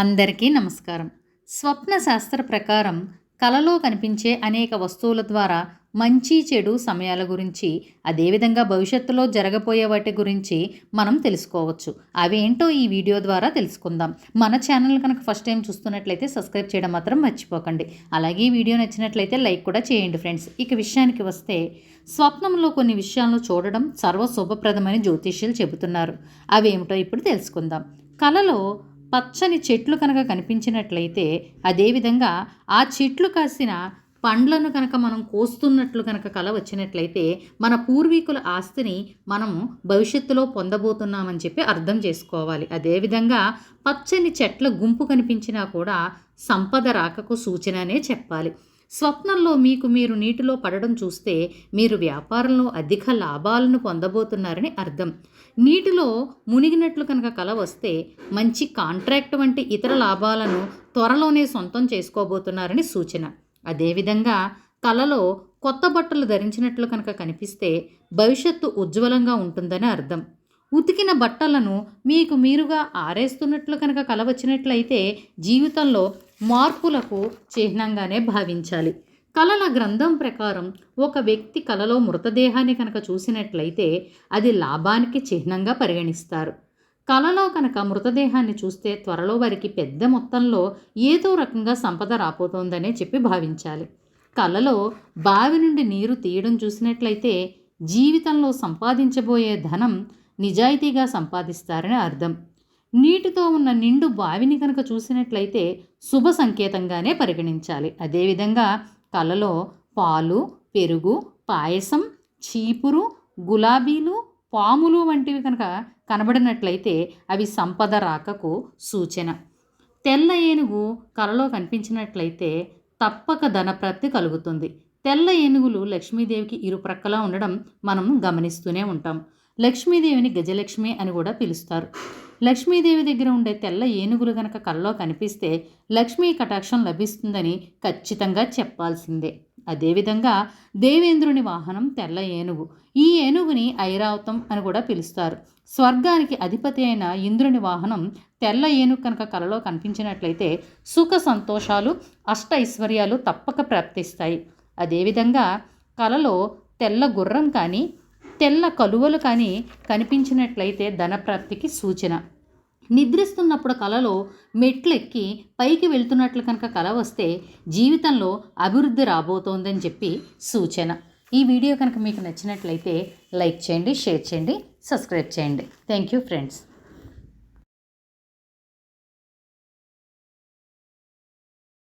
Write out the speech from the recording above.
అందరికీ నమస్కారం. స్వప్న శాస్త్ర ప్రకారం కలలో కనిపించే అనేక వస్తువుల ద్వారా మంచి చెడు సమయాల గురించి అదేవిధంగా భవిష్యత్తులో జరగబోయే వాటి గురించి మనం తెలుసుకోవచ్చు. అవేంటో ఈ వీడియో ద్వారా తెలుసుకుందాం. మన ఛానల్ కనుక ఫస్ట్ టైం చూస్తున్నట్లయితే సబ్స్క్రైబ్ చేయడం మాత్రం మర్చిపోకండి. అలాగే ఈ వీడియో నచ్చినట్లయితే లైక్ కూడా చేయండి ఫ్రెండ్స్. ఇక విషయానికి వస్తే స్వప్నంలో కొన్ని విషయాలను చూడడం సర్వ శుభప్రదమని జ్యోతిష్యులు చెబుతున్నారు. అవేమిటో ఇప్పుడు తెలుసుకుందాం. కలలో పచ్చని చెట్లు కనుక కనిపించినట్లయితే అదేవిధంగా ఆ చెట్లు కాసిన పండ్లను కనుక మనం కోస్తున్నట్లు కనుక కల వచ్చినట్లయితే మన పూర్వీకుల ఆస్తిని మనం భవిష్యత్తులో పొందబోతున్నామని చెప్పి అర్థం చేసుకోవాలి. అదేవిధంగా పచ్చని చెట్ల గుంపు కనిపించినా కూడా సంపద రాకకు సూచననే చెప్పాలి. స్వప్నంలో మీకు మీరు నీటిలో పడడం చూస్తే మీరు వ్యాపారంలో అధిక లాభాలను పొందబోతున్నారని అర్థం. నీటిలో మునిగినట్లు కనుక కల వస్తే మంచి కాంట్రాక్ట్ వంటి ఇతర లాభాలను త్వరలోనే సొంతం చేసుకోబోతున్నారని సూచన. అదేవిధంగా కలలో కొత్త బట్టలు ధరించినట్లు కనుక కనిపిస్తే భవిష్యత్తు ఉజ్వలంగా ఉంటుందని అర్థం. ఉతికిన బట్టలను మీకు మీరుగా ఆరేస్తున్నట్లు కనుక కలవచ్చినట్లయితే జీవితంలో మార్పులకు చిహ్నంగానే భావించాలి. కలల గ్రంథం ప్రకారం ఒక వ్యక్తి కలలో మృతదేహాన్ని కనుక చూసినట్లయితే అది లాభానికి చిహ్నంగా పరిగణిస్తారు. కలలో కనుక మృతదేహాన్ని చూస్తే త్వరలో వారికి పెద్ద మొత్తంలో ఏదో రకంగా సంపద రాబోతోందనే చెప్పి భావించాలి. కలలో బావి నుండి నీరు తీయడం చూసినట్లయితే జీవితంలో సంపాదించబోయే ధనం నిజాయితీగా సంపాదిస్తారని అర్థం. నీటితో ఉన్న నిండు బావిని కనుక చూసినట్లయితే శుభ సంకేతంగానే పరిగణించాలి. అదేవిధంగా కలలో పాలు పెరుగు పాయసం చీపురు గులాబీలు పాములు వంటివి కనుక కనబడినట్లయితే అవి సంపద రాకకు సూచన. తెల్ల ఏనుగు కలలో కనిపించినట్లయితే తప్పక ధనప్రాప్తి కలుగుతుంది. తెల్ల ఏనుగులు లక్ష్మీదేవికి ఇరుప్రక్కలా ఉండడం మనం గమనిస్తూనే ఉంటాం. లక్ష్మీదేవిని గజలక్ష్మి అని కూడా పిలుస్తారు. లక్ష్మీదేవి దగ్గర ఉండే తెల్ల ఏనుగులు గనక కల్లో కనిపిస్తే లక్ష్మీ కటాక్షం లభిస్తుందని ఖచ్చితంగా చెప్పాల్సిందే. అదేవిధంగా దేవేంద్రుని వాహనం తెల్ల ఏనుగు. ఈ ఏనుగుని ఐరావతం అని కూడా పిలుస్తారు. స్వర్గానికి అధిపతి అయిన ఇంద్రుని వాహనం తెల్ల ఏనుగు కనుక కలలో కనిపించినట్లయితే సుఖ సంతోషాలు అష్ట ఐశ్వర్యాలు తప్పక ప్రాప్తిస్తాయి. అదేవిధంగా కలలో తెల్ల గుర్రం కానీ తెల్ల కలువలు కానీ కనిపించినట్లయితే ధనప్రాప్తికి సూచన. నిద్రిస్తున్నప్పుడు కలలో మెట్లెక్కి పైకి వెళ్తున్నట్లు కనుక కల వస్తే జీవితంలో అభివృద్ధి రాబోతోందని చెప్పి సూచన. ఈ వీడియో కనుక మీకు నచ్చినట్లయితే లైక్ చేయండి షేర్ చేయండి సబ్స్క్రైబ్ చేయండి. Thank you friends.